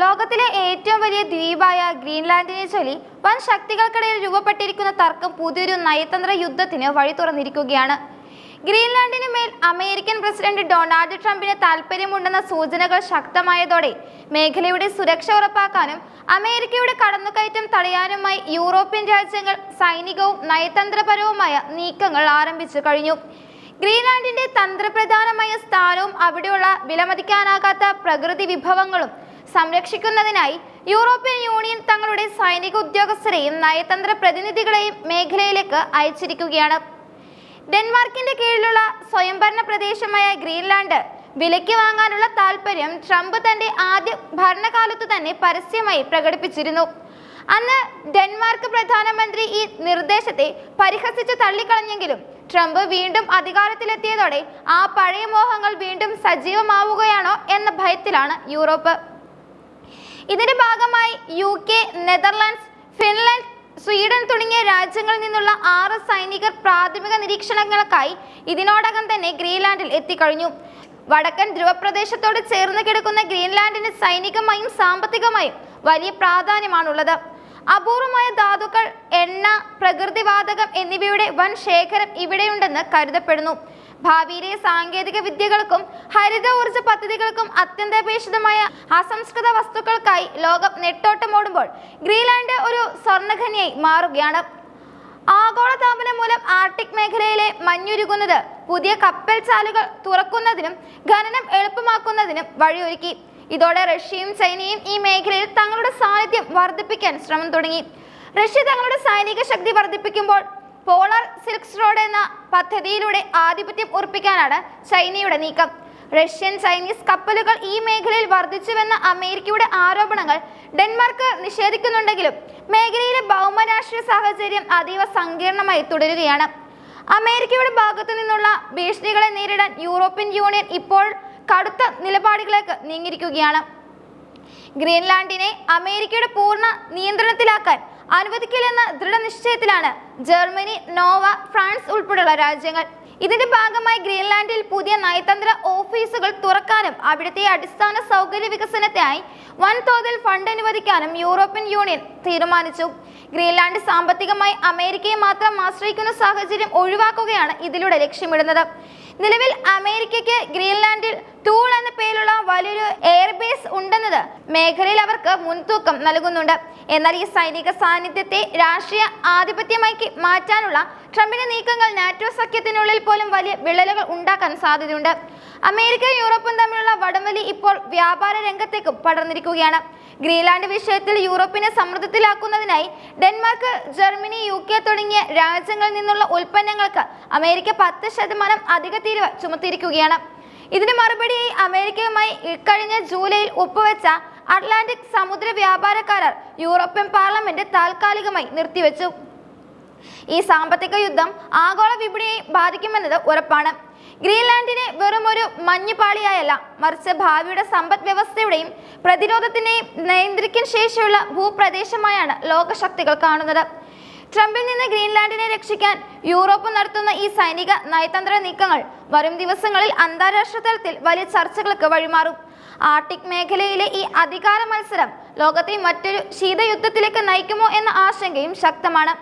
ലോകത്തിലെ ഏറ്റവും വലിയ ദ്വീപായ ഗ്രീൻലാൻഡിനെ ചൊല്ലി വൻ ശക്തികൾക്കിടയിൽ രൂപപ്പെട്ടിരിക്കുന്ന തർക്കം പുതിയൊരു നയതന്ത്ര യുദ്ധത്തിന് വഴി തുറന്നിരിക്കുകയാണ്. ഗ്രീൻലാൻഡിന് മേൽ അമേരിക്കൻ പ്രസിഡന്റ് ഡൊണാൾഡ് ട്രംപിന് താൽപ്പര്യമുണ്ടെന്ന സൂചനകൾ ശക്തമായതോടെ മേഖലയുടെ സുരക്ഷ ഉറപ്പാക്കാനും അമേരിക്കയുടെ കടന്നുകയറ്റം തടയാനുമായി യൂറോപ്യൻ രാജ്യങ്ങൾ സൈനികവും നയതന്ത്രപരവുമായ നീക്കങ്ങൾ ആരംഭിച്ചു കഴിഞ്ഞു. ഗ്രീൻലാൻഡിന്റെ തന്ത്രപ്രധാനമായ സ്ഥാനവും അവിടെയുള്ള വിലമതിക്കാനാകാത്ത പ്രകൃതി വിഭവങ്ങളും സംരക്ഷിക്കുന്നതിനായി യൂറോപ്യൻ യൂണിയൻ തങ്ങളുടെ സൈനിക ഉദ്യോഗസ്ഥരെയും നയതന്ത്ര പ്രതിനിധികളെയും മേഖലയിലേക്ക് അയച്ചിരിക്കുകയാണ്. ഡെൻമാർക്കിന്റെ കീഴിലുള്ള സ്വയംഭരണ പ്രദേശമായ ഗ്രീൻലാൻഡ് വിലയ്ക്ക് വാങ്ങാനുള്ള താല്പര്യം ട്രംപ് തന്റെ ആദ്യ ഭരണകാലത്തു തന്നെ പരസ്യമായി പ്രകടിപ്പിച്ചിരുന്നു. അന്ന് ഡെൻമാർക്ക് പ്രധാനമന്ത്രി ഈ നിർദ്ദേശത്തെ പരിഹസിച്ച് തള്ളിക്കളഞ്ഞെങ്കിലും ട്രംപ് വീണ്ടും അധികാരത്തിലെത്തിയതോടെ ആ പഴയ മോഹങ്ങൾ വീണ്ടും സജീവമാവുകയാണോ എന്ന ഭയത്തിലാണ് യൂറോപ്പ്. ഇതിന്റെ ഭാഗമായി U K Netherlands Finland Sweden തുടങ്ങിയ രാജ്യങ്ങളിൽ നിന്നുള്ള ആറ് സൈനികർ പ്രാഥമിക നിരീക്ഷണങ്ങൾക്കായി ഇതിനോടകം തന്നെ ഗ്രീൻലാൻഡിൽ എത്തിക്കഴിഞ്ഞു. വടക്കൻ ധ്രുവപ്രദേശത്തോട് ചേർന്ന് കിടക്കുന്ന ഗ്രീൻലാൻഡിന് സൈനികമായും സാമ്പത്തികമായും വലിയ പ്രാധാന്യമാണുള്ളത്. അപൂർവമായ ധാതുക്കൾ എണ്ണ പ്രകൃതിവാതകം എന്നിവയുടെ വൻ ശേഖരം ഇവിടെയുണ്ടെന്ന് കരുതപ്പെടുന്നു. ഭാവിയിലെ സാങ്കേതിക വിദ്യകൾക്കും ഹരിത ഊർജ പദ്ധതികൾക്കും അത്യന്താപേക്ഷിതമായ അസംസ്കൃത വസ്തുക്കൾക്കായി ലോകം നെട്ടോട്ടമോടുമ്പോൾ ഗ്രീൻലാൻഡ് ഒരു സ്വർണഖനിയായി മാറുകയാണ്. ആഗോളതാപനം മൂലം ആർട്ടിക് മേഖലയിലെ മഞ്ഞുരുകുന്നത് പുതിയ കപ്പൽ ചാലുകൾ തുറക്കുന്നതിനും ഖനനം എളുപ്പമാക്കുന്നതിനും വഴിയൊരുക്കി. ഇതോടെ റഷ്യയും ചൈനയും ഈ മേഖലയിൽ തങ്ങളുടെ സാന്നിധ്യം വർദ്ധിപ്പിക്കാൻ ശ്രമം തുടങ്ങി. റഷ്യ തങ്ങളുടെ സൈനിക ശക്തി വർദ്ധിപ്പിക്കുമ്പോൾ പോളാർ സിൽക്സ് റോഡ് എന്ന പദ്ധതിയിലൂടെ ആധിപത്യം ഉറപ്പിക്കാനാണ് ചൈനയുടെ നീക്കം. റഷ്യൻ ചൈനീസ് കപ്പലുകൾ ഈ മേഖലയിൽ വർദ്ധിച്ചുവെന്ന അമേരിക്കയുടെ ആരോപണങ്ങൾ ഡെൻമാർക്ക് നിഷേധിക്കുന്നുണ്ടെങ്കിലും മേഖലയിലെ ഭൗമരാഷ്ട്രീയ സാഹചര്യം അതീവ സങ്കീർണമായി തുടരുകയാണ്. അമേരിക്കയുടെ ഭാഗത്തു നിന്നുള്ള ഭീഷണികളെ നേരിടാൻ യൂറോപ്യൻ യൂണിയൻ ഇപ്പോൾ കടുത്ത നിലപാടുകളിലേക്ക് നീങ്ങിയിരിക്കുകയാണ്. ഗ്രീൻലാൻഡിനെ അമേരിക്കയുടെ പൂർണ നിയന്ത്രണത്തിലാക്കാൻ അനുവദിക്കില്ലെന്ന ദൃഢനിശ്ചയത്തിലാണ് ജർമ്മനി നോവ ഫ്രാൻസ് ഉൾപ്പെടെയുള്ള രാജ്യങ്ങൾ. ഇതിന്റെ ഭാഗമായി ഗ്രീൻലാൻഡിൽ പുതിയ നയതന്ത്ര ഓഫീസുകൾ തുറക്കാനും അവിടുത്തെ അടിസ്ഥാന സൗകര്യ വികസനത്തിനായി വൻതോതിൽ ഫണ്ട് അനുവദിക്കാനും യൂറോപ്യൻ യൂണിയൻ തീരുമാനിച്ചു. ഗ്രീൻലാൻഡ് സാമ്പത്തികമായി അമേരിക്കയെ മാത്രം ആശ്രയിക്കുന്ന സാഹചര്യം ഒഴിവാക്കുകയാണ് ഇതിലൂടെ ലക്ഷ്യമിടുന്നത്. നിലവിൽ അമേരിക്കയ്ക്ക് ഗ്രീൻലാൻഡിൽ ടൂൾ എന്ന പേരിലുള്ള വലിയൊരു എയർബേസ് ഉണ്ടെന്നത് മേഖലയിൽ അവർക്ക് മുൻതൂക്കം നൽകുന്നുണ്ട്. എന്നാൽ ഈ സൈനിക സാന്നിധ്യത്തെ രാഷ്ട്രീയ ആധിപത്യമാക്കി മാറ്റാനുള്ള ട്രംപിന്റെ നീക്കങ്ങൾ നാറ്റോ സഖ്യത്തിനുള്ളിൽ പോലും വലിയ വിള്ളലുകൾ ഉണ്ടാക്കാൻ സാധ്യതയുണ്ട്. അമേരിക്കയും യൂറോപ്പും തമ്മിലുള്ള വടംവലി ഇപ്പോൾ വ്യാപാര രംഗത്തേക്കും പടർന്നിരിക്കുകയാണ്. ഗ്രീൻലാൻഡ് വിഷയത്തിൽ യൂറോപ്പിനെ സമ്മർദ്ദത്തിലാക്കുന്നതിനായി ഡെൻമാർക്ക് ജർമ്മനി യു കെ തുടങ്ങിയ രാജ്യങ്ങളിൽ നിന്നുള്ള ഉൽപ്പന്നങ്ങൾക്ക് അമേരിക്ക പത്ത് ശതമാനം അധിക തീരുവ ചുമത്തിയിരിക്കുകയാണ്. ഇതിന് മറുപടിയായി അമേരിക്കയുമായി ഇക്കഴിഞ്ഞ ജൂലൈയിൽ ഒപ്പുവെച്ച അറ്റ്ലാന്റിക് സമുദ്ര വ്യാപാര കരാർ യൂറോപ്യൻ പാർലമെന്റ് താൽക്കാലികമായി നിർത്തിവെച്ചു. ഈ സാമ്പത്തിക യുദ്ധം ആഗോള വിപണിയെ ബാധിക്കുമെന്നത് ഉറപ്പാണ്. ഗ്രീൻലാൻഡിനെ വെറും ഒരു മഞ്ഞുപാളിയായല്ല. മറിച്ച് ഭാവിയുടെ സമ്പദ് വ്യവസ്ഥയുടെയും പ്രതിരോധത്തിന്റെയും നിയന്ത്രിക്കാൻ ശേഷിയുള്ള ഭൂപ്രദേശമായാണ് ലോകശക്തികൾ കാണുന്നത്. ട്രംപിൽ നിന്ന് ഗ്രീൻലാൻഡിനെ രക്ഷിക്കാൻ യൂറോപ്പ് നടത്തുന്ന ഈ സൈനിക നയതന്ത്ര നീക്കങ്ങൾ വരും ദിവസങ്ങളിൽ അന്താരാഷ്ട്ര തലത്തിൽ വലിയ ചർച്ചകൾക്ക് വഴിമാറും. ആർട്ടിക് മേഖലയിലെ ഈ അധികാര മത്സരം ലോകത്തെ മറ്റൊരു ശീതയുദ്ധത്തിലേക്ക് നയിക്കുമോ എന്ന ആശങ്കയും ശക്തമാണ്.